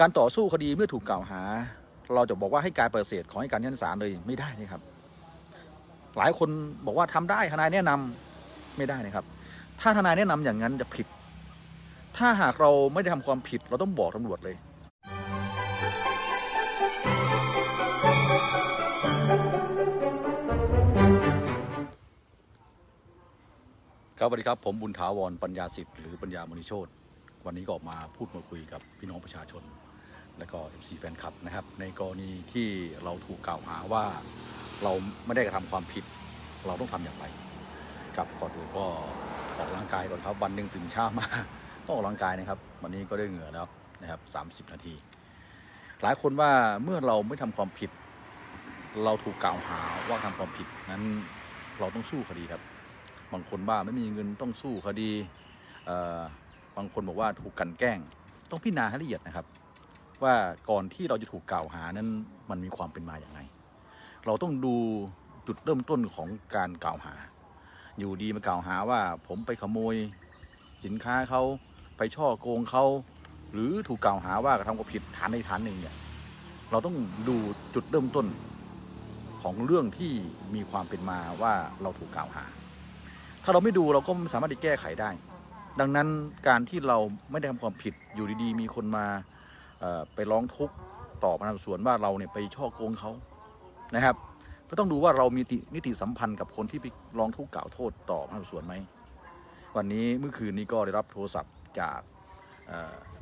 การต่อสู้คดีเมื่อถูกกล่าวหา เราจะบอกว่าให้การปฏิเสธของให้การชั้นศาลเลยไม่ได้นะครับ หลายคนบอกว่าทำได้ทนายแนะนำไม่ได้นะครับ ถ้าทนายแนะนำอย่างนั้นจะผิด ถ้าหากเราไม่ได้ทำความผิดเราต้องบอกตำรวจเลยครับสวัสดีครับผมบุญถาวรปัญญาสิทธิ์หรือปัญญามณีโชตวันนี้ก็ออกมาพูดมาคุยกับพี่น้องประชาชน และก็ MC แฟนคลับนะครับ ในกรณีที่เราถูกกล่าวหาว่าเราไม่ได้กระทำความผิด เราต้องทำอย่างไรครับก่อนอื่นก็ออกกำลังกายก่อนครับวันหนึ่งตื่นเช้ามาต้องออกกำลังกายนะครับ วันนี้ก็ได้เหงื่อแล้วนะครับ 30 นาที หลายคนว่าเมื่อเราไม่ทำความผิด เราถูกกล่าวหาว่าทำความผิดนั้นเราต้องสู้คดีครับ บางคนว่าไม่มีเงินต้องสู้คดีบางคนบอกว่าถูกกันแกล้ง ต้องพิจารณาให้ละเอียดนะครับ ว่าก่อนที่เราจะถูกกล่าวหานั้นมันมีความเป็นมาอย่างไง เราต้องดูจุดเริ่มต้นของการกล่าวหา อยู่ดีมากล่าวหาว่าผมไปขโมยสินค้าเขาไปช่อโกงเขาหรือถูกกล่าวหาว่ากระทำความผิดฐานใดฐานหนึ่งเนี่ยเราต้องดูจุดเริ่มต้นของเรื่องที่มีความเป็นมาว่าเราถูกกล่าวหา ถ้าเราไม่ดูเราก็ไม่สามารถที่แก้ไขได้ ดังนั้นการที่เราไม่ได้ทำความผิดอยู่ดีๆ มีคนมา ไปร้องทุกข์ต่อพนักงานสวนว่าเราเนี่ยไปช่อโกงเขานะครับ ก็ต้องดูว่าเรามีตินิติสัมพันธ์กับคนที่ไปร้องทุกข์กล่าวโทษต่อพนักงานสวนไหมวันนี้เมื่อคืนนี้ก็ได้รับโทรศัพท์จาก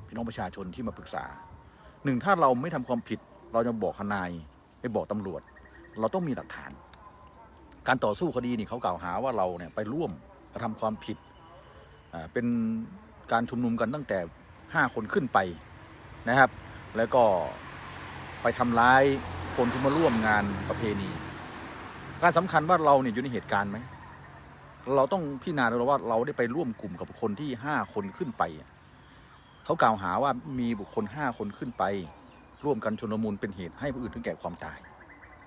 พี่น้องประชาชนที่มาปรึกษาหนึ่งถ้าเราไม่ทำความผิด เราจะบอกทนายไปบอกตำรวจ เราต้องมีหลักฐาน การต่อสู้คดีนี่เขากล่าวหาว่าเราเนี่ยไปร่วมกระทำความผิดเป็นการชุมนุมกันตั้งแต่ 5 คนขึ้นไป นะครับ แล้วก็ไปทำร้ายคนที่มาร่วมงานประเพณี การสำคัญว่าเราเนี่ยอยู่ในเหตุการณ์ไหมเราต้องพิจารณาดูว่าเราได้ไปร่วมกลุ่มกับคนที่5คนขึ้นไปเขากล่าวหาว่ามีบุคคล5คนขึ้นไป ร่วมกันชนมุนเป็นเหตุให้ผู้อื่นถึงแก่ความตาย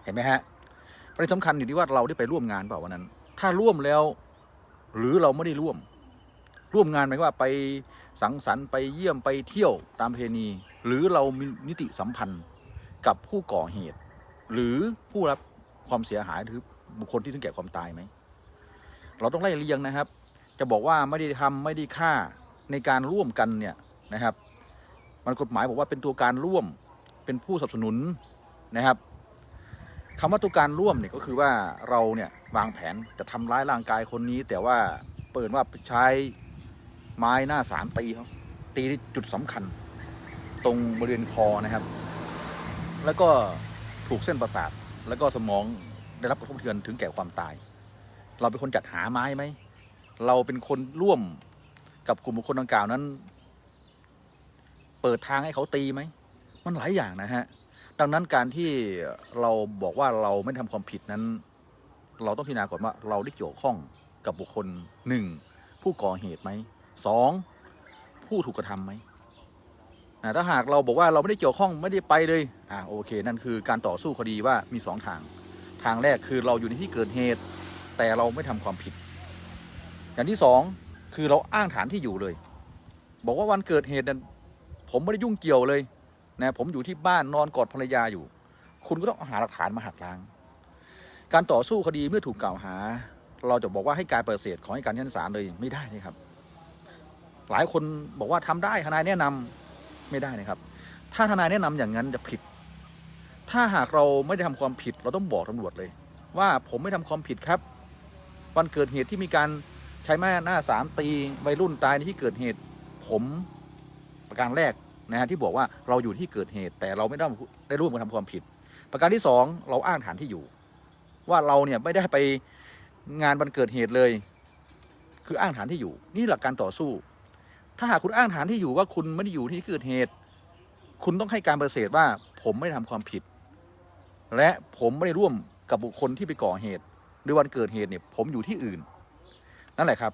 เห็นไหมฮะประเด็นสำคัญอยู่ที่ว่าเราได้ไปร่วมงานเปล่าวันนั้น ถ้าร่วมแล้ว หรือเราไม่ได้ร่วม ร่วมงานหมายวามว่าไปสังสรรค์ไปเยี่ยมไปเที่ยวตามประเพณี หรือเรามีนิติสัมพันธ์กับผู้ก่อเหตุ หรือผู้รับความเสียหายหรือบุคคลที่ถึงแก่ความตายไหม เราต้องไล่เรียงนะครับ จะบอกว่าไม่ได้ทำไม่ได้ฆ่าในการร่วมกันเนี่ยนะครับ มันกฎหมายบอกว่าเป็นตัวการร่วมเป็นผู้สนับสนุนนะครับคำว่าตัวการร่วมเนี่ยก็คือว่าเราเนี่ยวางแผนจะทำร้ายร่างกายคนนี้ แต่ว่าเปิดว่าใช้ไม้หน้าสามตีเขาตีที่จุดสำคัญ ตรงบริเวณคอนะครับ แล้วก็ถูกเส้นประสาท แล้วก็สมองได้รับกระทบกระเทือนถึงแก่ความตาย เราเป็นคนจัดหาไม้ไหม เราเป็นคนร่วมกับกลุ่มบุคคลดังกล่าวนั้น เปิดทางให้เขาตีไหม มันหลายอย่างนะฮะ ดังนั้นการที่เราบอกว่าเราไม่ทำความผิดนั้น เราต้องพิจารณาก่อนว่าเราได้เกี่ยวข้องกับบุคคลหนึ่งผู้ก่อเหตุไหมสองผู้ถูกกระทำไหม ถ้าหากเราบอกว่าเราไม่ได้เกี่ยวข้องไม่ได้ไปเลยอ่าโอเค นั่นคือการต่อสู้คดีว่ามีสองทาง ทางแรกคือเราอยู่ในที่เกิดเหตุ แต่เราไม่ทำความผิด อย่างที่สองคือเราอ้างฐานที่อยู่เลย บอกว่าวันเกิดเหตุนั้นผมไม่ได้ยุ่งเกี่ยวเลยนะผมอยู่ที่บ้านนอนกอดภรรยาอยู่ คุณก็ต้องหาหลักฐานมาหักล้าง การต่อสู้คดีเมื่อถูกกล่าวหา เราจะบอกว่าให้การปฏิเสธของให้การชั้นศาลเลยไม่ได้นะครับ หลายคนบอกว่าทำได้ทนายแนะนำ ไม่ได้นะครับ ถ้าทนายแนะนำอย่างนั้นจะผิด ถ้าหากเราไม่ได้ทำความผิดเราต้องบอกตำรวจเลย ว่าผมไม่ทำความผิดครับ วันเกิดเหตุที่มีการใช้แม่หน้าสามตีวัยรุ่นตายในที่เกิดเหตุ ผมประการแรกนะฮะที่บอกว่าเราอยู่ที่เกิดเหตุ แต่เราไม่ได้ได้ร่วมกันทำความผิด ประการที่สองเราอ้างฐานที่อยู่ ว่าเราเนี่ยไม่ได้ไปงานวันเกิดเหตุเลย คืออ้างฐานที่อยู่ นี่หลักการต่อสู้ ถ้าหากคุณอ้างฐานที่อยู่ว่าคุณไม่ได้อยู่ที่เกิดเหตุ คุณต้องให้การปฏิเสธว่าผมไม่ได้ทำความผิด และผมไม่ได้ร่วมกับบุคคลที่ไปก่อเหตุ หรือวันเกิดเหตุเนี่ยผมอยู่ที่อื่น นั่นแหละครับ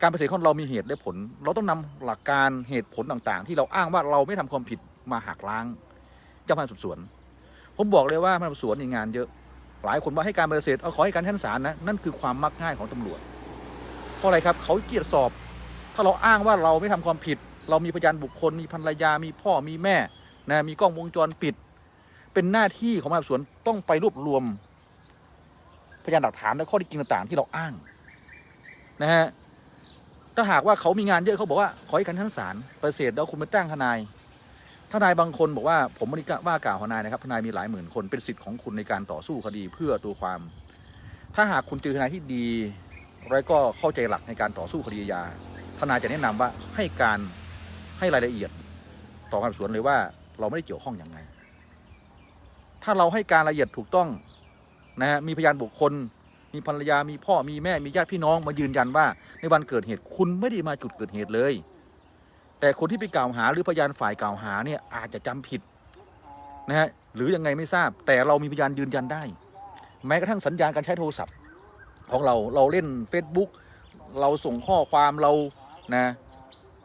การปฏิเสธของเรามีเหตุและผล เราต้องนำหลักการเหตุผลต่างๆ ที่เราอ้างว่าเราไม่ทำความผิดมาหักล้างเจ้าพนักงานสอบสวน ผมบอกเลยว่าพนักงานสอบสวนมีงานเยอะหลายคนว่าให้การปฏิเสธเอาขอให้การชั้นศาลนะนั่นคือความมักง่ายของตำรวจ เพราะอะไรครับเขาเกียรติสอบ ถ้าเราอ้างว่าเราไม่ทำความผิด เรามีพยานบุคคล มีภรรยา มีพ่อ มีแม่ นะ มีกล้องวงจรปิด เป็นหน้าที่ของพนักงานสอบสวนต้องไปรวบรวม พยานหลักฐานและข้อเท็จจริงต่างๆ ที่เราอ้าง นะฮะ ถ้าหากว่าเขามีงานเยอะเขาบอกว่าขอให้การชั้นศาลประเสริฐแล้วคุณไปจ้งทนาย ทนายบางคนบอกว่าผมไม่ได้ว่ากล่าวทนายนะครับ ทนายมีหลายหมื่นคนเป็นสิทธิ์ของคุณในการต่อสู้คดีเพื่อตัวความ ถ้าหากคุณเจอทนายที่ดีแล้วก็เข้าใจหลักในการต่อสู้คดีอาญา ทนายจะแนะนำว่าให้การให้รายละเอียดต่อการสวนเลยว่า เราไม่ได้เกี่ยวข้องอย่างไรถ้าเราให้การละเอียดถูกต้องนะฮะมีพยานบุคคล มีภรรยามีพ่อมีแม่มีญาติพี่น้องมายืนยันว่า ในวันเกิดเหตุคุณไม่ได้มาจุดเกิดเหตุเลย แต่คนที่ไปกล่าวหาหรือพยานฝ่ายกล่าวหาเนี่ยอาจจะจำผิดนะฮะหรือยังไงไม่ทราบ แต่เรามีพยานยืนยันได้ แม้กระทั่งสัญญาณการใช้โทรศัพท์ ของเราเราเล่น Facebook เราส่งข้อความเรา นะ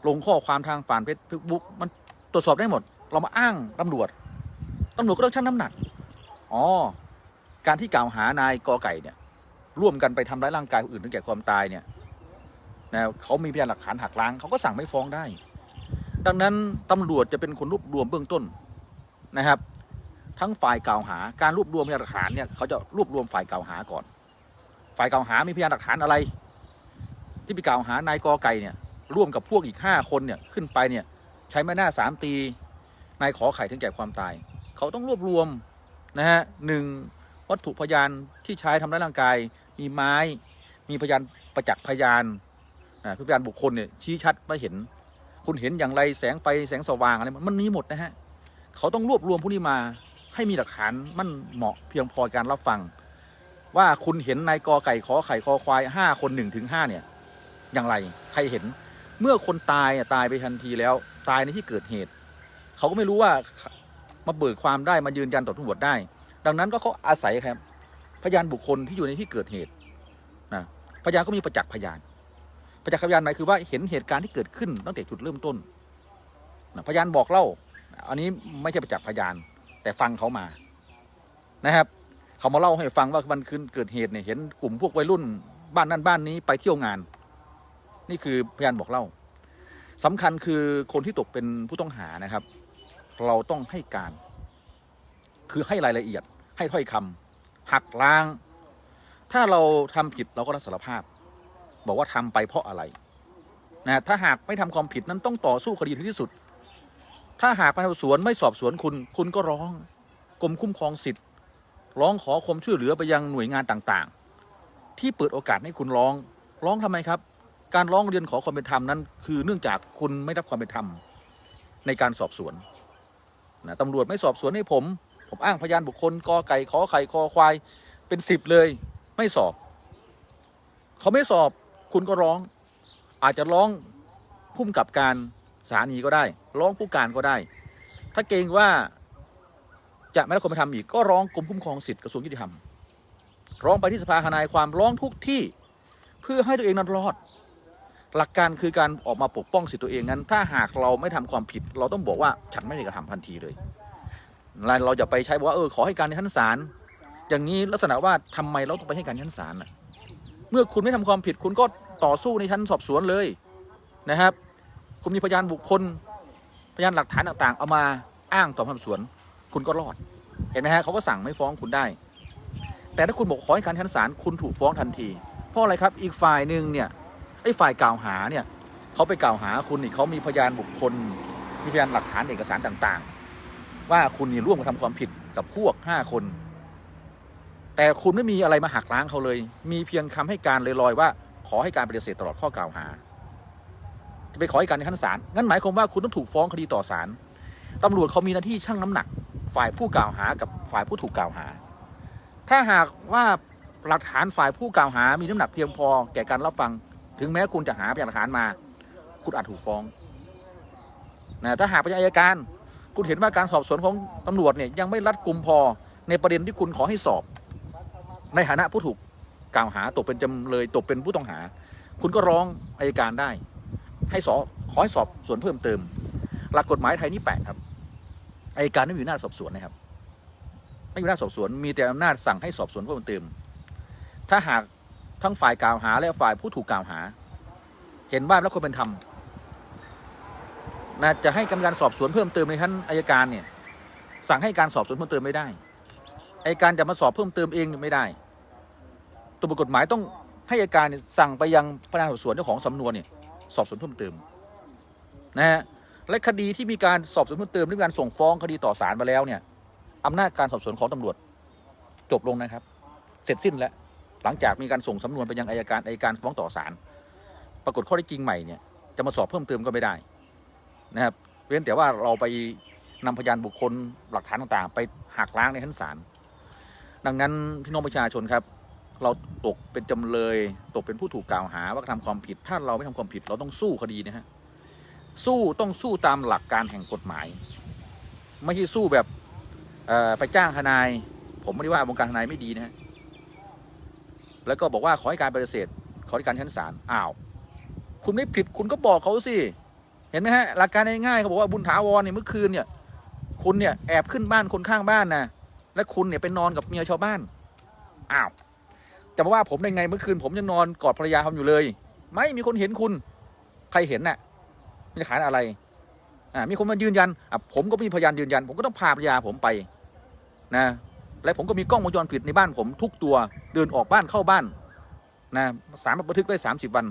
ลงข้อความทางผ่านเฟซบุ๊กมันตรวจสอบได้หมด เรามาอ้างตำรวจตำรวจก็ต้องชั่งน้ำหนักอ๋อการที่กล่าวหานายกอไก่เนี่ย ร่วมกันไปทำร้ายร่างกายผู้อื่นถึงแก่ความตายเนี่ยนะเขามีพยานหลักฐานหักล้างเขาก็สั่งไม่ฟ้องได้ ดังนั้นตำรวจจะเป็นคนรวบรวมเบื้องต้นนะครับ ทั้งฝ่ายกล่าวหาการรวบรวมพยานหลักฐานเนี่ยเขาจะรวบรวมฝ่ายกล่าวหาก่อน ฝ่ายกล่าวหามีพยานหลักฐานอะไร ที่ไปกล่าวหานายกอไก่เนี่ย ร่วมกับพวกอีกห้าคนเนี่ยขึ้นไปเนี่ยใช้ไม้หน้าสามตีนายขอไข่ถึงแก่ความตาย เขาต้องรวบรวมนะฮะหนึ่งวัตถุพยานที่ใช้ทำร้ายร่างกาย มีไม้ มีพยานประจักษ์พยานนะพยานบุคคลเนี่ยชี้ชัดมาเห็น คุณเห็นอย่างไรแสงไฟแสงสว่างอะไรมันมีหมดนะฮะเขาต้องรวบรวมพวกนี้มาให้มีหลักฐานมันเหมาะเพียงพอการรับฟัง ว่าคุณเห็นนายกอไก่ขอไข่คอควายห้าคนหนึ่งถึงห้าเนี่ย อย่างไรใครเห็น เมื่อคนตายอะตายไปทันทีแล้ว ตายในที่เกิดเหตุ เขาก็ไม่รู้ว่ามาเบิกความได้มายืนยันต่อตำรวจได้ ดังนั้นก็เขาอาศัยครับ พยานบุคคลที่อยู่ในที่เกิดเหตุนะพยานก็มีประจักษ์พยาน ประจักษ์พยานหมายคือว่าเห็นเหตุการณ์ที่เกิดขึ้นตั้งแต่จุดเริ่มต้นนะพยานบอกเล่า อันนี้ไม่ใช่ประจักษ์พยาน แต่ฟังเขามานะครับ เขามาเล่าให้ฟังว่าวันคืนเกิดเหตุเนี่ยเห็นกลุ่มพวกวัยรุ่นบ้านนั่นบ้านนี้ไปเที่ยวงาน นี่คือพยานบอกเล่าสำคัญคือคนที่ตกเป็นผู้ต้องหานะครับ เราต้องให้การ คือให้รายละเอียด ให้ถ้อยคำหักล้าง ถ้าเราทำผิดเราก็รับสารภาพ บอกว่าทำไปเพราะอะไรนะถ้าหากไม่ทำความผิดนั้นต้องต่อสู้คดีถึงที่สุด ถ้าหากพนักงานสสวนไม่สอบสวนคุณคุณก็ร้องกรมคุ้มครองสิทธิ์ ร้องขอความช่วยเหลือไปยังหน่วยงานต่างๆ ที่เปิดโอกาสให้คุณร้อง ร้องทำไมครับ การร้องเรียนขอความเป็นธรรมนั้น คือเนื่องจากคุณไม่รับความเป็นธรรมในการสอบสวนนะตำรวจไม่สอบสวนให้ผม ผมอ้างพยานบุคคลกอไก่ขอไข่คอควายเป็นสิบเลย ไม่สอบ เขาไม่สอบคุณก็ร้อง อาจจะร้องพุ่มกับการสถานีก็ได้ ร้องผู้การก็ได้ ถ้าเกรงว่าจะไม่ได้ความเป็นธรรมอีกก็ร้องกรมคุ้มครองสิทธิกระทรวงยุติธรรม ร้องไปที่สภาทนายความร้องทุกที่เพื่อให้ตัวเองนั้นรอด หลักการคือการออกมาปกป้องสิทธิตัวเองนั้น ถ้าหากเราไม่ทำความผิด เราต้องบอกว่าฉันไม่ได้กระทำทันทีเลย เราจะไปใช้บอกว่าเออขอให้การในชั้นศาลอย่างนี้ลักษณะว่าทำไมเราต้องไปให้การในชั้นศาลเมื่อคุณไม่ทำความผิดคุณก็ต่อสู้ในชั้นสอบสวนเลยนะครับ คุณมีพยานบุคคลพยานหลักฐานต่างๆ เอามาอ้างต่อพนักงานสอบสวน คุณก็รอด เห็นไหมฮะเขาก็สั่งไม่ฟ้องคุณได้ แต่ถ้าคุณบอกขอให้การชั้นศาลคุณถูกฟ้องทันที เพราะอะไรครับอีกฝ่ายหนึ่งเนี่ย ไอ้ฝ่ายกล่าวหาเนี่ยเขาไปกล่าวหาคุณนี่เขามีพยานบุคคลมีพยานหลักฐานเอกสารต่างๆ ว่าคุณนี่ร่วมกระทำความผิดกับพวกห้าคน แต่คุณไม่มีอะไรมาหักล้างเขาเลย มีเพียงคำให้การลอยๆว่า ขอให้การปฏิเสธตลอดข้อกล่าวหา จะไปขอให้การในชั้นศาลงั้นหมายความว่าคุณต้องถูกฟ้องคดีต่อศาลตำรวจเขามีหน้าที่ชั่งน้ำหนัก ฝ่ายผู้กล่าวหากับฝ่ายผู้ถูกกล่าวหา ถ้าหากว่าหลักฐานฝ่ายผู้กล่าวหามีน้ำหนักเพียงพอแก่การรับฟัง ถึงแม้คุณจะหาพยานหลักฐานมา คุณอาจถูกฟ้องนะถ้าหากเป็นอายการ คุณเห็นว่าการสอบสวนของตำรวจเนี่ยยังไม่รัดกุมพอในประเด็นที่คุณขอให้สอบ ในฐานะผู้ถูกกล่าวหาตกเป็นจำเลยตกเป็นผู้ต้องหา คุณก็ร้องอายการได้ ให้สอบขอให้สอบสวนเพิ่มเติม หลักกฎหมายไทยนี่แปลกครับอายการไม่มีอำนาจสอบสวนนะครับไม่มีอำนาจสอบสวนมีแต่อำนาจสั่งให้สอบสวนเพิ่มเติม ถ้าหาก ทั้งฝ่ายกล่าวหาและฝ่ายผู้ถูกกล่าวหา เห็นว่าแล้วคนเป็นธรรมนะจะให้กรรมการสอบสวนเพิ่มเติมในชั้นอายการเนี่ยสั่งให้การสอบสวนเพิ่มเติมไม่ได้อายการจะมาสอบเพิ่มเติมเองไม่ได้ ตัวบทกฎหมายต้องให้อายการสั่งไปยังพนักงานสอบสวนเจ้าของสำนวนเนี่ยสอบสวนเพิ่มเติมนะฮะและคดีที่มีการสอบสวนเพิ่มเติมหรือการส่งฟ้องคดีต่อศาลมาแล้วเนี่ยอำนาจการสอบสวนของตำรวจจบลงนะครับ เสร็จสิ้นแล้ว หลังจากมีการส่งสำนวนไปยังอายการอายการฟ้องต่อศาลปรากฏข้อเท็จจริงใหม่เนี่ยจะมาสอบเพิ่มเติมก็ไม่ได้นะครับเว้นแต่ว่าเราไปนำพยานบุคคลหลักฐานต่างๆ ไปหักล้างในชั้นศาลดังนั้นพี่น้องประชาชนครับ เราตกเป็นจำเลยตกเป็นผู้ถูกกล่าวหาว่ากระทำความผิด ถ้าเราไม่ทำความผิดเราต้องสู้คดีนะฮะสู้ต้องสู้ตามหลักการแห่งกฎหมาย ไม่ใช่สู้แบบไปจ้างทนาย ผมไม่ได้ว่าวงการทนายไม่ดีนะฮะ แล้วก็บอกว่าขอให้การปฏิเสธ ขอให้การชั้นศาลอ้าว คุณไม่ผิดคุณก็บอกเขาสิ เห็นไหมฮะหลักการง่ายๆเขาบอกว่าบุญถาวรเนี่ยเมื่อคืนเนี่ย คุณเนี่ยแอบขึ้นบ้านคนข้างบ้านนะและคุณเนี่ยไปนอนกับเมียชาวบ้านอ้าวจะมาว่าผมได้ไงเมื่อคืน ผมยังนอนกอดภรรยาผมอยู่เลย ไม่มีคนเห็นคุณ ใครเห็นน่ะมีหลักฐานอะไรอ่ามีคนมายืนยันอะผมก็มีพยานยืนยัน ผมก็ต้องพาภรรยาผมไป นะ และผมก็มีกล้องวงจรปิดในบ้านผมทุกตัวเดินออกบ้านเข้าบ้านนะสามารถบันทึกได้สามสิบวัน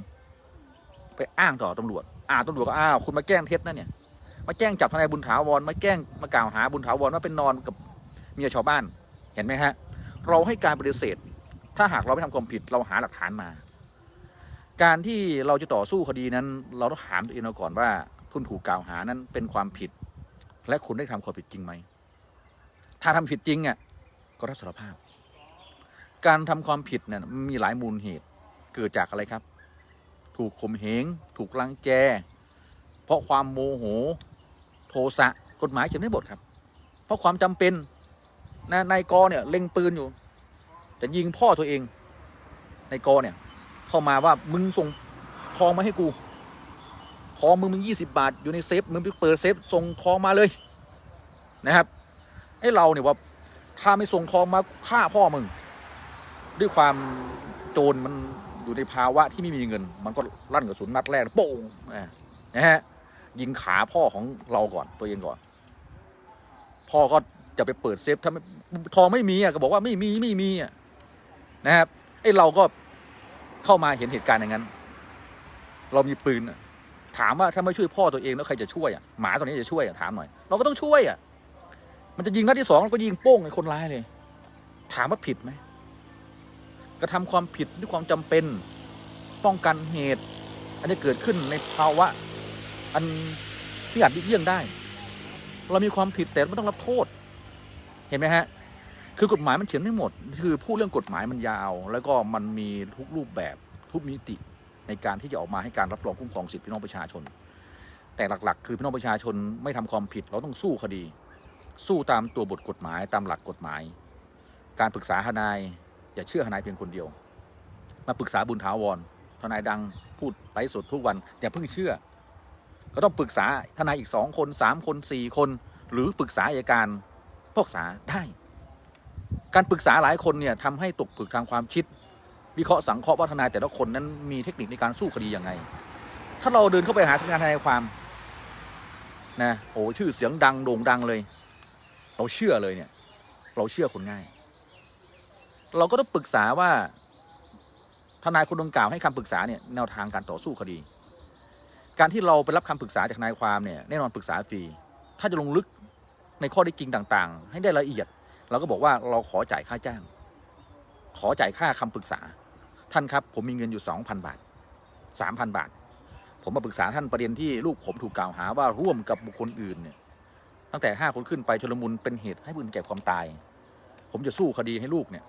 ไปอ้างต่อตำรวจอ้าตำรวจก็อ้าวคุณมาแกล้งเท็จนะเนี่ยมาแกล้งจับทนายบุญถาวรมาแกล้งมากล่าวหาบุญถาวรว่าเป็นนอนกับเมียชาวบ้านเห็นไหมฮะเราให้การปฏิเสธ ถ้าหากเราไม่ทำความผิดเราหาหลักฐานมา การที่เราจะต่อสู้คดีนั้น เราต้องถามตัวเองเราก่อนว่า คุณถูกกล่าวหานั้นเป็นความผิด และคุณได้ทำความผิดจริงไหมถ้าทำผิดจริงอะ ก็รับสารภาพ การทำความผิดเนี่ยมีหลายมูลเหตุเกิดจากอะไรครับ ถูกข่มเหงถูกลังแกเพราะความโมโหโทสะกฎหมายเขียนไม่บทครับ เพราะความจำเป็นนะนายกเนี่ยเล็งปืนอยู่จะยิงพ่อตัวเองนายกเนี่ย เข้ามาว่ามึงส่งทองมาให้กูทองมึงมึงยี่สิบาทอยู่ในเซฟมึงไปเปิดเซฟส่งทองมาเลยนะครับไอ้เราเนี่ยว่า ถ้าไม่ส่งทองมาฆ่าพ่อมึง ด้วยความโจรมันอยู่ในภาวะที่ไม่มีเงิน มันก็ลั่นกระสุนนัดแรกโป้งนะฮะยิงขาพ่อของเราก่อนตัวเองก่อน พ่อก็จะไปเปิดเซฟถ้าไม่ทองไม่มีอะก็บอกว่าไม่มีไม่มีอะนะครับไอ้เราก็เข้ามาเห็นเหตุการณ์อย่างนั้น เรามีปืนถามว่าถ้าไม่ช่วยพ่อตัวเองแล้วใครจะช่วยอะหมาตัวนี้จะช่วยอะถามหน่อย เราก็ต้องช่วยอะ มันจะยิงนัดที่สองแล้วก็ยิงโป้งไอ้คนร้ายเลย ถามว่าผิดไหมกระทำความผิดด้วยความจำเป็น ป้องกันเหตุ อันนี้เกิดขึ้นในภาวะ อันที่อาจหลีกเลี่ยงได้ เรามีความผิดแต่ไม่ต้องรับโทษ เห็นไหมฮะ คือกฎหมายมันเขียนไม่หมด คือพูดเรื่องกฎหมายมันยาว แล้วก็มันมีทุกรูปแบบทุกมิติในการที่จะออกมาให้การรับรองคุ้มครองสิทธิพี่น้องประชาชน แต่หลักๆ คือพี่น้องประชาชนไม่ทำความผิด เราต้องสู้คดี สู้ตามตัวบทกฎหมายตามหลักกฎหมาย การปรึกษาทนายอย่าเชื่อทนายเพียงคนเดียว มาปรึกษาบุญถาวรทนายดังพูดไลฟ์สดทุกวันอย่าเพิ่งเชื่อ ก็ต้องปรึกษาทนายอีกสองคนสามคนสี่คน หรือปรึกษาอัยการพวกษาได้ การปรึกษาหลายคนเนี่ยทำให้ตกผึกทางความคิด วิเคราะห์สังเคราะห์ว่าทนายแต่ละคนนั้นมีเทคนิคในการสู้คดียังไง ถ้าเราเดินเข้าไปหาทำงานทนายความนะโอ้ชื่อเสียงดังโด่งดังเลย เราเชื่อเลยเนี่ย เราเชื่อคนง่าย เราก็ต้องปรึกษาว่าทนายคนดังกล่าวให้คำปรึกษาเนี่ยแนวทางการต่อสู้คดี การที่เราไปรับคำปรึกษาจากทนายความเนี่ยแน่นอนปรึกษาฟรี ถ้าจะลงลึกในข้อได้จริงต่างๆ ให้ได้ละเอียด เราก็บอกว่าเราขอจ่ายค่าจ้าง ขอจ่ายค่าคำปรึกษา ท่านครับผมมีเงินอยู่สองพันบาทสามพันบาท ผมมาปรึกษาท่านประเด็นที่ลูกผมถูกกล่าวหาว่าร่วมกับบุคคลอื่นเนี่ย ตั้งแต่ห้าคนขึ้นไปชลมุนเป็นเหตุให้ผู้อื่นแก่ความตาย ผมจะสู้คดีให้ลูกเนี่ย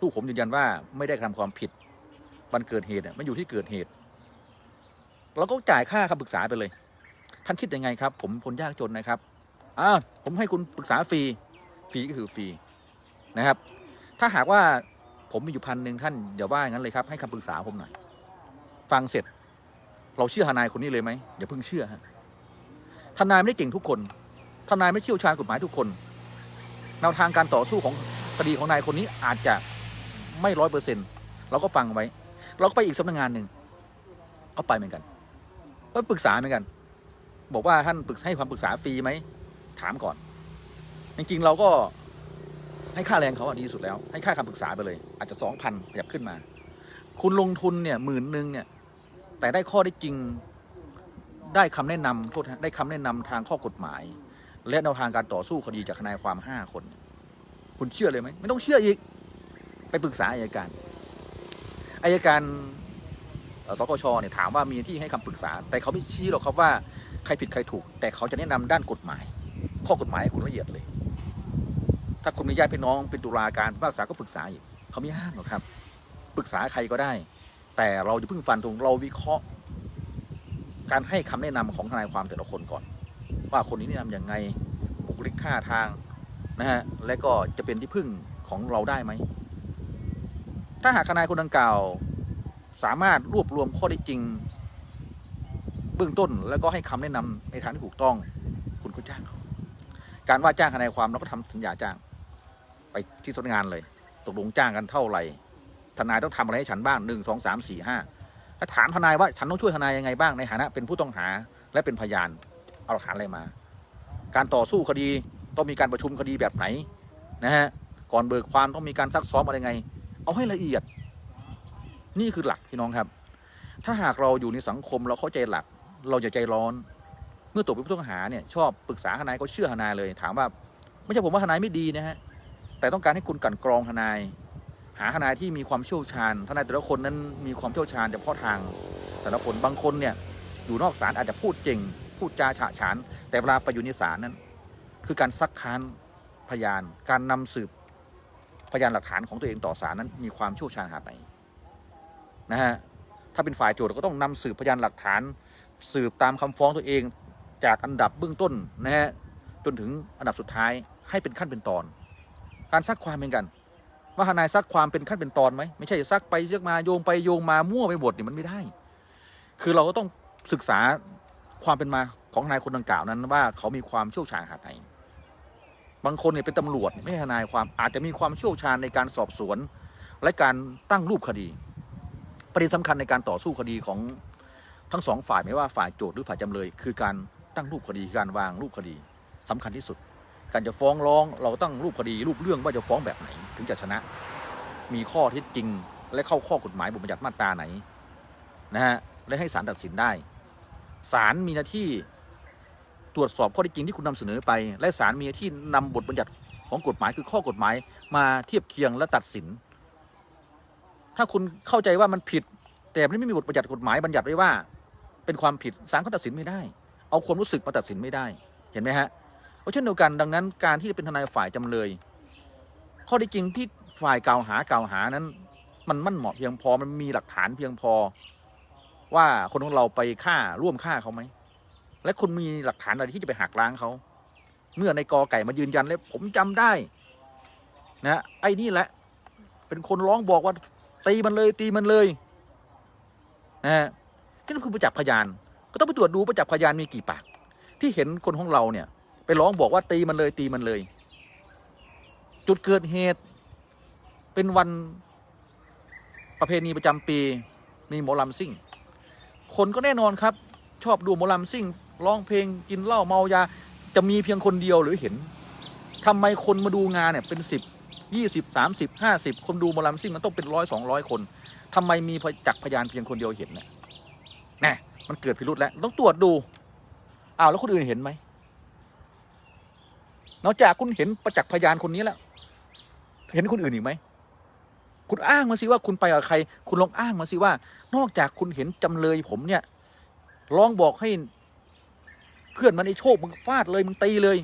ลูกผมยืนยันว่าไม่ได้กระทำความผิดวันเกิดเหตุเนี่ยมันอยู่ที่เกิดเหตุเราก็จ่ายค่าคำปรึกษาไปเลย ท่านคิดยังไงครับ ผมคนยากจนนะครับอ่าผมให้คุณปรึกษาฟรีฟรีก็คือฟรีนะครับ ถ้าหากว่าผมมีอยู่พันหนึ่งท่านอย่าว่าอย่างนั้นเลยครับ ให้คำปรึกษาผมหน่อยฟังเสร็จ เราเชื่อทนายคนนี้เลยไหมอย่าเพิ่งเชื่อฮะทนายไม่ได้เก่งทุกคน ทนายไม่เชี่ยวชาญกฎหมายทุกคนแนวทางการต่อสู้ของคดีของนายคนนี้อาจจะไม่ร้อยเปอร์เซ็นเราก็ฟังไว้ เราก็ไปอีกสำนักงานหนึ่งก็ไปเหมือนกัน ก็ปรึกษาเหมือนกัน บอกว่าท่านปรึกให้ความปรึกษาฟรีไหมถามก่อน จริงๆเราก็ให้ค่าแรงเขาอะดีที่สุดแล้ว ให้ค่าคำปรึกษาไปเลย อาจจะสองพันขยับขึ้นมา คุณลงทุนเนี่ยหมื่นหนึ่งเนี่ย แต่ได้ข้อได้จริง ได้คำแนะนำโทษได้คำแนะนำทางข้อกฎหมาย และแนวทางการต่อสู้คดีจากทนายความห้าคน คุณเชื่อเลยไหมไม่ต้องเชื่ออีก ไปปรึกษาอายการอายการสกชเนี่ยถามว่ามีที่ให้คำปรึกษา แต่เขาไม่ชี้หรอกครับว่าใครผิดใครถูก แต่เขาจะแนะนำด้านกฎหมาย ข้อกฎหมายให้คุณละเอียดเลย ถ้าคุณมีญาติพี่น้องเป็นตุลาการผู้พิพากษาก็ปรึกษาอีกเขาไม่ห้ามหรอกครับ ปรึกษาใครก็ได้ แต่เราจะพิ่งฟันธงเราวิเคราะห์ การให้คำแนะนำของทนายความแต่ละคนก่อน ว่าคนนี้แนะนำอยังไงบุคลิกท่าทางนะฮะและก็จะเป็นที่พึ่งของเราได้ไหม ถ้าหากทนายคนดังกล่าว สามารถรวบรวมข้อได้จริง เบื้องต้นแล้วก็ให้คำแนะนำในทางที่ถูกต้อง คุณก็จ้างเขาการว่าจ้างทนายความเราก็ทำสัญญาจ้าง ไปที่สำนักงานเลย ตกลงจ้างกันเท่าไหร่ทนายต้องทำอะไรให้ฉันบ้างหนึ่งสองสามสี่ห้าแล้วถามทนายว่าฉันต้องช่วยทนายยังไงบ้างในฐานะเป็นผู้ต้องหาและเป็นพยาน เอาหลักฐานอะไรมา การต่อสู้คดีต้องมีการประชุมคดีแบบไหนนะฮะก่อนเบิกความต้องมีการซักซ้อมอะไรไง เอาให้ละเอียด นี่คือหลักพี่น้องครับ ถ้าหากเราอยู่ในสังคมเราเข้าใจหลัก เราอย่าใจร้อน เมื่อตกเป็นผู้ต้องหาเนี่ยชอบปรึกษาทนายก็เชื่อทนายเลย ถามว่าไม่ใช่ผมว่าทนายไม่ดีนะฮะแต่ต้องการให้คุณกันกรองทนาย หาทนายที่มีความเชี่ยวชาญทนายแต่ละคนนั้นมีความเชี่ยวชาญเฉพาะทาง แต่ละคนบางคนเนี่ยอยู่นอกศาลอาจจะพูดเก่ง พูดจาฉะฉาน แต่เวลาไปอยู่ในศาลนั้น คือการซักค้านพยาน การนำสืบพยานหลักฐานของตัวเองต่อศาลนั้น มีความเชี่ยวชาญขนาดไหนนะฮะถ้าเป็นฝ่ายโจทย์ก็ต้องนำสืบพยานหลักฐาน สืบตามคำฟ้องตัวเองจากอันดับเบื้องต้นนะฮะจนถึงอันดับสุดท้ายให้เป็นขั้นเป็นตอน การซักความเป็นกัน ว่าทนายซักความเป็นขั้นเป็นตอนไหมไม่ใช่ซักไปซักมาโยงไปโยงมามั่วไปหมดนี่มันไม่ได้ คือเราก็ต้องศึกษา ความเป็นมาของทนายคนดังกล่าวนั้นว่าเขามีความเชี่ยวชาญขนาดไหนบางคนเนี่ยเป็นตำรวจไม่ใช่ทนายความอาจจะมีความเชี่ยวชาญในการสอบสวน และการตั้งรูปคดี ประเด็นสำคัญในการต่อสู้คดีของทั้งสองฝ่ายไม่ว่าฝ่ายโจทย์หรือฝ่ายจำเลย คือการตั้งรูปคดีการวางรูปคดีสำคัญที่สุด การจะฟ้องร้องเราตั้งรูปคดี รูปเรื่องว่าจะฟ้องแบบไหน ถึงจะชนะ มีข้อเท็จจริง และเข้าข้อกฎหมายบทบัญญัติมาตราไหนนะฮะและให้ศาลตัดสินได้ ศาลมีหน้าที่ตรวจสอบข้อเท็จจริงที่คุณนำเสนอไป และศาลมีหน้าที่นำบทบัญญัติของกฎหมายคือข้อกฎหมายมาเทียบเคียงและตัดสิน ถ้าคุณเข้าใจว่ามันผิด แต่ไม่มีบทบัญญัติกฎหมายบัญญัติไว้ว่า เป็นความผิดศาลก็ตัดสินไม่ได้ เอาความรู้สึกมาตัดสินไม่ได้เห็นไหมฮะเพราะเช่นเดียวกันดังนั้นการที่จะเป็นทนายฝ่ายจำเลย ข้อที่จริงที่ฝ่ายกล่าวหากล่าวหานั้น มันมั่นเหมาะเพียงพอมันมีหลักฐานเพียงพอ ว่าคนของเราไปฆ่าร่วมฆ่าเขาไหม และคุณมีหลักฐานอะไรที่จะไปหักล้างเขา เมื่อในกอไก่มายืนยันแล้วผมจำได้ นะไอ้นี่แหละ เป็นคนร้องบอกว่าตีมันเลยตีมันเลยนะฮะนั่นคือประจักษ์พยาน ก็ต้องไปตรวจดูประจักษ์พยานมีกี่ปาก ที่เห็นคนของเราเนี่ย ไปร้องบอกว่าตีมันเลยตีมันเลย จุดเกิดเหตุ เป็นวันประเพณีประจำปี มีหมอลำซิ่ง คนก็แน่นอนครับ ชอบดูหมอลำซิ่งร้องเพลงกินเหล้าเมายา จะมีเพียงคนเดียวหรือเห็นทำไมคนมาดูงานเนี่ยเป็นสิบยี่สิบสามสิบห้าสิบคนดูหมอลำซิ่งมันต้องเป็นร้อยสองร้อยคนทำไมมีจักพยานเพียงคนเดียวเห็นเนี่ยแน่มันเกิดพิรุษแล้วต้องตรวจดูอ้าวแล้วคนอื่นเห็นไหมนอกจากคุณเห็นประจักษ์พยานคนนี้แล้ว เห็นคนอื่นอีกไหม คุณอ้างมาสิว่าคุณไปกับใคร คุณลองอ้างมาสิว่า นอกจากคุณเห็นจำเลยผมเนี่ยลองบอกให้ เพื่อนมันไอ้โชคมึงฟาดเลยมึงตีเลย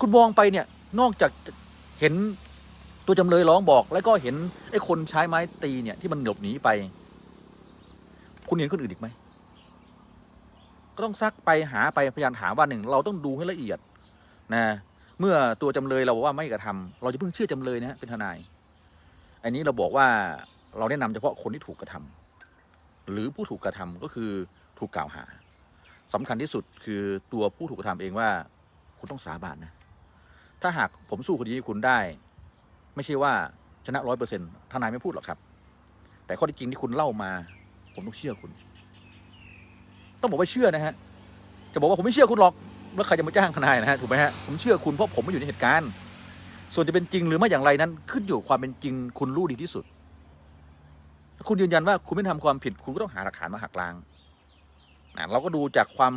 คุณมองไปเนี่ย นอกจากเห็นตัวจำเลยร้องบอก แล้วก็เห็นไอ้คนใช้ไม้ตีเนี่ยที่มันหลบหนีไป คุณเห็นคนอื่นอีกไหมก็ต้องซักไปหาไปพยายามถามว่าหนึ่งเราต้องดูให้ละเอียดนะเมื่อตัวจำเลยเราบอกว่าไม่กระทำเราจะเพิ่งเชื่อจำเลยนะฮะเป็นทนาย อันนี้เราบอกว่าเราแนะนำเฉพาะคนที่ถูกกระทำหรือผู้ถูกกระทำก็คือถูกกล่าวหาสำคัญที่สุดคือตัวผู้ถูกกระทำเองว่าคุณต้องสาบานนะ ถ้าหากผมสู้คดีให้คุณได้ ไม่ใช่ว่าชนะร้อยเปอร์เซ็นต์ทนายไม่พูดหรอกครับ แต่ข้อที่จริงที่คุณเล่ามา ผมต้องเชื่อคุณ ต้องบอกว่าเชื่อนะฮะ จะบอกว่าผมไม่เชื่อคุณหรอกว่าใครจะมาจ้างทนายนะฮะถูกไหมฮะ ผมเชื่อคุณเพราะผมไม่อยู่ในเหตุการณ์ ส่วนจะเป็นจริงหรือไม่อย่างไรนั้น ขึ้นอยู่ความเป็นจริงคุณรู้ดีที่สุดถ้าคุณยืนยันว่าคุณไม่ทำความผิด คุณก็ต้องหาหลักฐานมาหักล้างนะเราก็ดูจากความ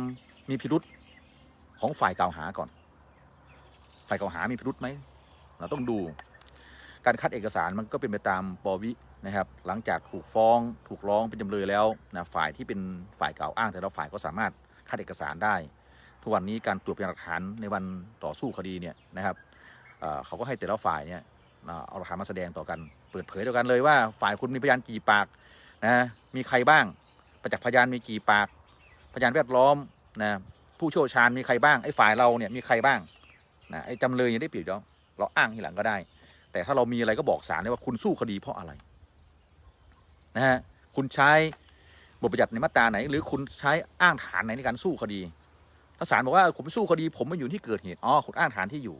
มีพิรุษของฝ่ายกล่าวหาก่อน ฝ่ายกล่าวหามีพิรุษไหมเราต้องดู การคัดเอกสารมันก็เป็นไปตามปวินะครับ หลังจากถูกฟ้อง ถูกร้องเป็นจำเลยแล้วนะฝ่ายที่เป็นฝ่ายกล่าวอ้าง แต่ละฝ่ายก็สามารถคัดเอกสารได้ ทุกวันนี้การตรวจพยานหลักฐานในวันต่อสู้คดีเนี่ยนะครับ เขาก็ให้แต่ละฝ่ายเนี่ยเอ่อเอาหลักฐานมาแสดงต่อกัน เปิดเผยต่อกันเลยว่า ฝ่ายคุณมีพยานกี่ปากนะมีใครบ้างประจักษ์พยานมีกี่ปาก พยานแวดล้อมนะผู้เชี่ยวชาญมีใครบ้างไอ้ฝ่ายเราเนี่ยมีใครบ้างนะไอ้จำเลยยังได้เปรียบเราเราอ้างทีหลังก็ได้ แต่ถ้าเรามีอะไรก็บอกศาลได้ว่าคุณสู้คดีเพราะอะไรนะฮะคุณใช้บทบัญญัติในมาตราไหน หรือคุณใช้อ้างฐานไหนในการสู้คดีถ้าศาลบอกว่าผมสู้คดี ผมไม่อยู่ที่เกิดเหตุอ๋อคุณอ้างฐานที่อยู่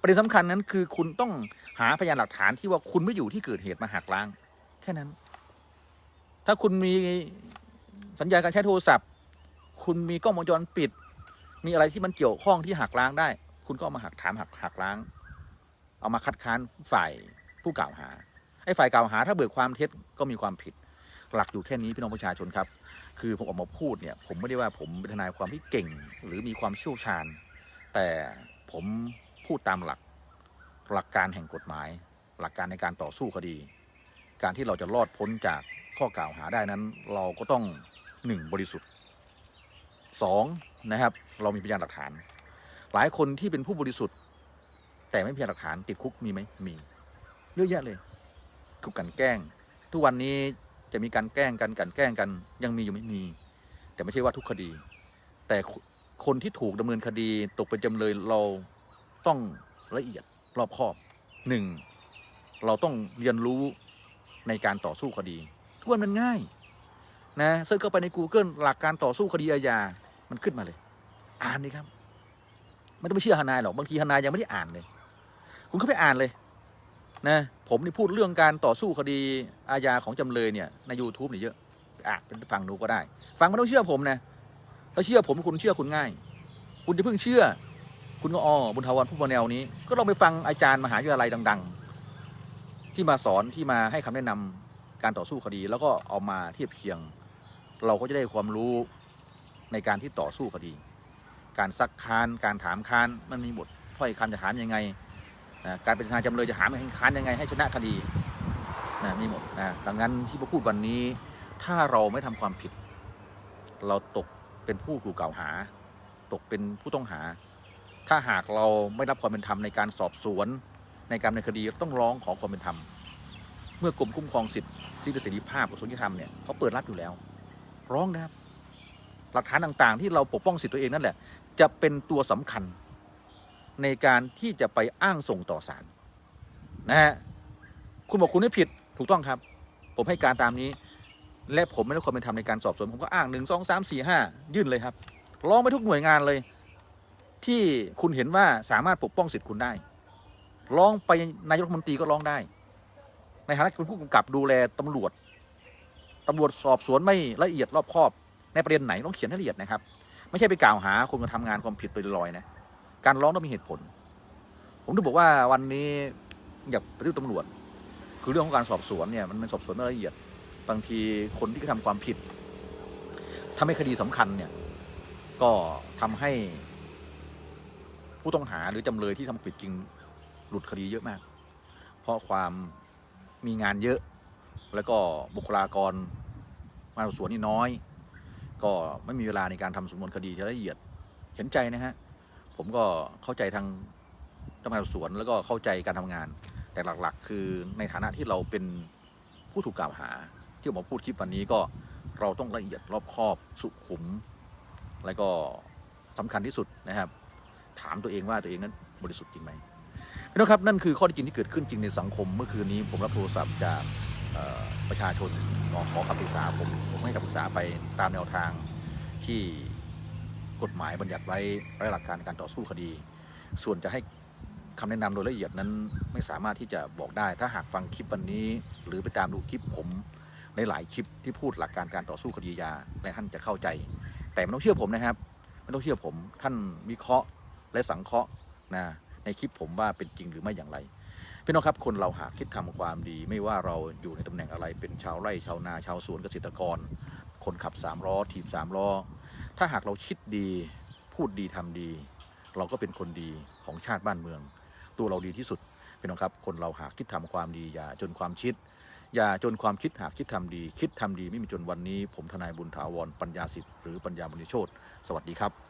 ประเด็นสำคัญนั้นคือคุณต้องหาพยานหลักฐานที่ว่าคุณไม่อยู่ที่เกิดเหตุมาหักล้าง แค่นั้น ถ้าคุณมีสัญญาการใช้โทรศัพท์ คุณมีกล้องวงจรปิด มีอะไรที่มันเกี่ยวข้องที่หักล้างได้ คุณก็เอามาหักถามหักหักล้าง เอามาคัดค้านฝ่ายผู้กล่าวหาไอ้ฝ่ายกล่าวหาถ้าเบิกความเท็จก็มีความผิด หลักอยู่แค่นี้พี่น้องประชาชนครับ คือผมออกมาพูดเนี่ย ผมไม่ได้ว่าผมเป็นทนายความที่เก่ง หรือมีความเชี่ยวชาญ แต่ผม พูดตามหลัก หลักการแห่งกฎหมาย หลักการในการต่อสู้คดี การที่เราจะรอดพ้นจากข้อกล่าวหาได้นั้น เราก็ต้องหนึ่งบริสุทธิ์สองนะครับ เรามีพยานหลักฐาน หลายคนที่เป็นผู้บริสุทธิ์ แต่ไม่มีพยานหลักฐานติดคุกมีไหมมีเยอะแยะเลยถูกกลันแกล้ง ทุกวันนี้จะมีการแกล้งกันกลันแกล้งกัน ยังมีอยู่ไม่มี แต่ไม่ใช่ว่าทุกคดี แต่คนที่ถูกดำเนินคดีตกเป็นจำเลยเรา ต้องละเอียดรอบคอบหนึ่งเราต้องเรียนรู้ในการต่อสู้คดี ทุกวันมันง่าย นะเซิร์ชเข้าไปใน Google หลักการต่อสู้คดีอาญา มันขึ้นมาเลย อ่านเลยครับ ไม่ต้องไปเชื่อฮานายหรอก บางทีฮานายยังไม่ได้อ่านเลย คุณเข้าไปอ่านเลย นะ ผมนี่พูดเรื่องการต่อสู้คดีอาญาของจำเลยเนี่ยใน YouTube เนี่ยเยอะอะเป็นฟังดูก็ได้ ฟังไม่ต้องเชื่อผมนะ ถ้าเชื่อผมคุณเชื่อคุณง่าย คุณจะเพิ่งเชื่อ คุณก็อ๋อบุญทวันผู้มาแนวนี้ ก็ลองไปฟังอาจารย์มหาวิทยาลัยดัง ๆ ที่มาสอนที่มาให้คำแนะนำการต่อสู้คดี แล้วก็เอามาเทียบเคียง เราก็จะได้ความรู้ในการที่ต่อสู้คดี การซักค้านการถามค้านมันมีบทถ้อยคำจะถามยังไงนะการเป็นทนายจำเลยจะถามให้ค้านยังไงให้ชนะคดีนะมีหมดนะดังนั้นที่ผมพูดวันนี้ ถ้าเราไม่ทำความผิด เราตกเป็นผู้ถูกกล่าวหา ตกเป็นผู้ต้องหา ถ้าหากเราไม่รับความเป็นธรรมในการสอบสวน ในการในคดีต้องร้องขอความเป็นธรรม เมื่อกรมคุ้มครองสิทธิสิทธิเสรีภาพกระทรวงยุติธรรมเนี่ยเขาเปิดรับอยู่แล้ว ร้องนะครับ หลักฐานต่างๆ ที่เราปกป้องสิทธิตัวเองนั่นแหละ จะเป็นตัวสำคัญในการที่จะไปอ้างส่งต่อศาลนะฮะคุณบอกคุณไม่ผิดถูกต้องครับ ผมให้การตามนี้ และผมไม่ได้ความเป็นธรรมในการสอบสวนผมก็อ้างหนึ่งสองสามสี่ห้ายื่นเลยครับร้องไปทุกหน่วยงานเลย ที่คุณเห็นว่าสามารถปกป้องสิทธิ์คุณได้ร้องไปนายกรัฐมนตรีก็ร้องได้ ในฐานะเป็นผู้กำกับดูแลตำรวจตำรวจสอบสวนไม่ละเอียดรอบคอบ ในประเด็นไหนต้องเขียนให้ละเอียดนะครับ ไม่ใช่ไปกล่าวหาคนมาทำงานความผิดโดยลอยๆนะการร้องต้องมีเหตุผล ผมถึงบอกว่าวันนี้อยากปฏิรูปตำรวจ คือเรื่องของการสอบสวนเนี่ยมันเป็นสอบสวนไม่ละเอียด บางทีคนที่กระทำความผิดทำให้คดีสำคัญเนี่ยก็ทำให้ ผู้ต้องหาหรือจำเลยที่ทำผิดจริงหลุดคดีเยอะมาก เพราะความมีงานเยอะ แล้วก็บุคลากรมาสอบสวนนี่น้อย ก็ไม่มีเวลาในการทำสำนวนคดีที่ละเอียดเห็นใจนะฮะผมก็เข้าใจทางเจ้าพนักงานสอบสวนแล้วก็เข้าใจการทำงาน แต่หลักๆ คือในฐานะที่เราเป็นผู้ถูกกล่าวหา ที่ผมพูดคลิปวันนี้ก็เราต้องละเอียดรอบคอบสุขุม แล้วก็สำคัญที่สุดนะครับ ถามตัวเองว่าตัวเองนั้นบริสุทธิ์จริงไหมพี่น้องครับนั่นคือข้อท็จจริงที่เกิดขึ้นจริงในสังคม เมื่อคืนนี้ผมรับโทรศัพท์จากประชาชนขอขอคำปรึกษาผมผมให้คำปรึกษาไปตามแนวทางที่กฎหมายบัญญัติไว้และหลักการการต่อสู้คดี ส่วนจะให้คำแนะนำโดยละเอียดนั้นไม่สามารถที่จะบอกได้ ถ้าหากฟังคลิปวันนี้ หรือไปตามดูคลิปผมในหลายคลิปที่พูดหลักการการต่อสู้คดียาและท่านจะเข้าใจ แต่ไม่ต้องเชื่อผมนะครับ ไม่ต้องเชื่อผม ท่านวิเคราะห์ และสังเคราะห์นะในคลิปผมว่าเป็นจริงหรือไม่อย่างไรพี่น้องครับคนเราหากคิดทำความดี ไม่ว่าเราอยู่ในตำแหน่งอะไรเป็นชาวไร่ชาวนาชาวสวนเกษตรกร คนขับสามล้อทีมสามล้อ ถ้าหากเราคิดดีพูดดีทำดี เราก็เป็นคนดีของชาติบ้านเมือง ตัวเราดีที่สุดพี่น้องครับ คนเราหากคิดทำความดีอย่าจนความคิด อย่าจนความคิดหากคิดทำดี คิดทำดีไม่มีจนวันนี้ ผมทนายบุญถาวรปัญญาสิทธิ์หรือปัญญาบุญโชตสวัสดีครับ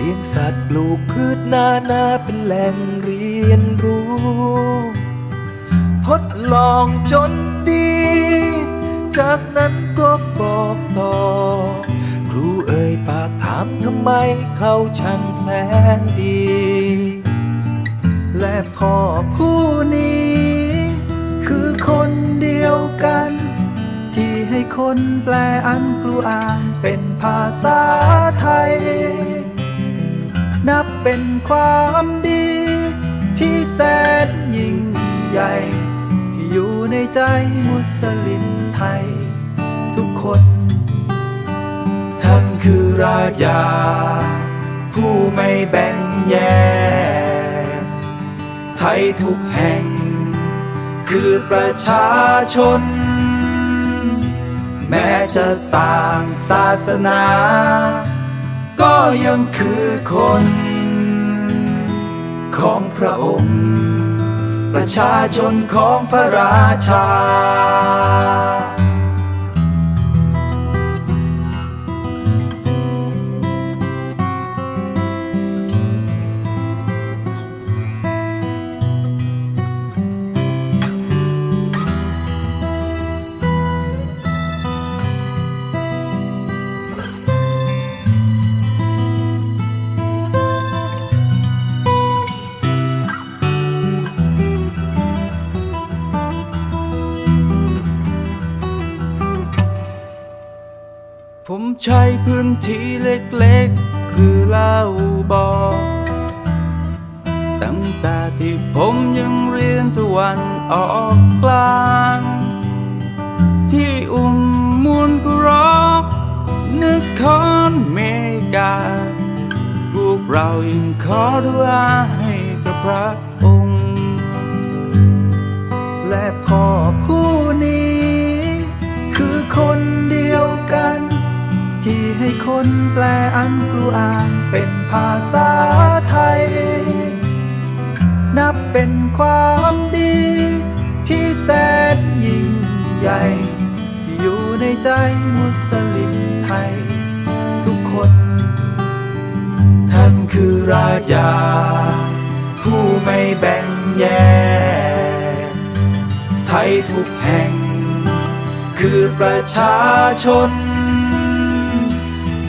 เลี้ยงสัตว์ปลูกพืชนานาเป็นแหล่งเรียนรู้ ทดลองจนดี จากนั้นก็บอกต่อ ครูเอ่ยปากถามทำไมเขาช่างแสนดี และพ่อผู้นี้ คือคนเดียวกัน ที่ให้คนแปลอันกลูอ่านเป็นภาษาไทย นับเป็นความดี ที่แสนยิ่งใหญ่ ที่อยู่ในใจมุสลิมไทย ทุกคน ท่านคือราชา ผู้ไม่แบ่งแยก ไทยทุกแห่ง คือประชาชน แม้จะต่างศาสนา ก็ยังคือคน ของพระองค์ ประชาชนของพระราชา ผมใช้พื้นที่เล็กๆ คือเล่าบอกตั้งแต่ที่ผมยังเรียนตะวันออกกลาง ที่อุ้มมูลกุรอกนครเมกา พวกเรายังขอดุอาให้กับพระองค์ และพ่อผู้นี้คือคน ที่ให้คนแปลอันกลูอ่านเป็นภาษาไทย นับเป็นความดี ที่แสนยิ่งใหญ่ ที่อยู่ในใจมุสลิมไทย ทุกคน ท่านคือราชา ผู้ไม่แบ่งแยกไทยทุกแห่ง คือประชาชน